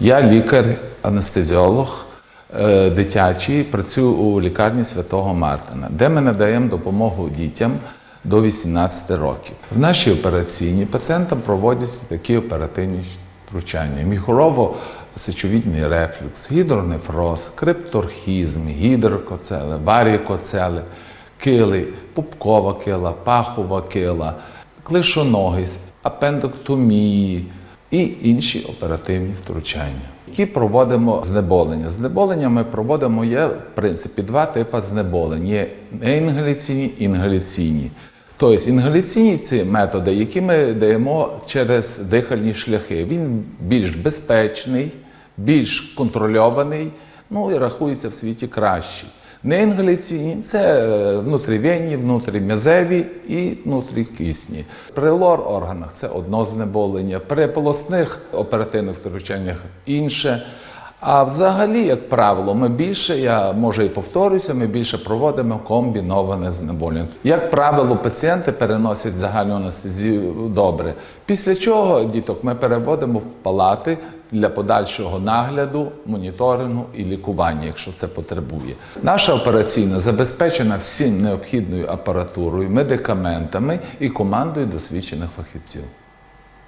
Я лікар-анестезіолог е, дитячий, працюю у лікарні Святого Мартина, де ми надаємо допомогу дітям до 18 років. В нашій операційній пацієнтам проводяться такі оперативні втручання: міхурово-сечовідний рефлюкс, гідронефроз, крипторхізм, гідрокоцели, барікоцели, кили, пупкова кила, пахова кила, клишоногість, апендоктомії і інші оперативні втручання, які проводимо знеболення. Знеболення ми проводимо є в принципі два типи знеболень: є неінгаляційні і інгаляційні. Тобто інгаляційні це методи, які ми даємо через дихальні шляхи. Він більш безпечний, більш контрольований, ну і рахується в світі кращий. Неінгаляційні це е, внутрівенні, внутрім'язеві і внутрікисні. При лор-органах це одно знеболення, при полосних оперативних втручаннях інше. А взагалі, як правило, ми більше, я може і повторюся, ми більше проводимо комбіноване знеболення. Як правило, пацієнти переносять загальну анестезію добре. Після чого діток ми переводимо в палати для подальшого нагляду, моніторингу і лікування, якщо це потребує. Наша операційна забезпечена всім необхідною апаратурою, медикаментами і командою досвідчених фахівців.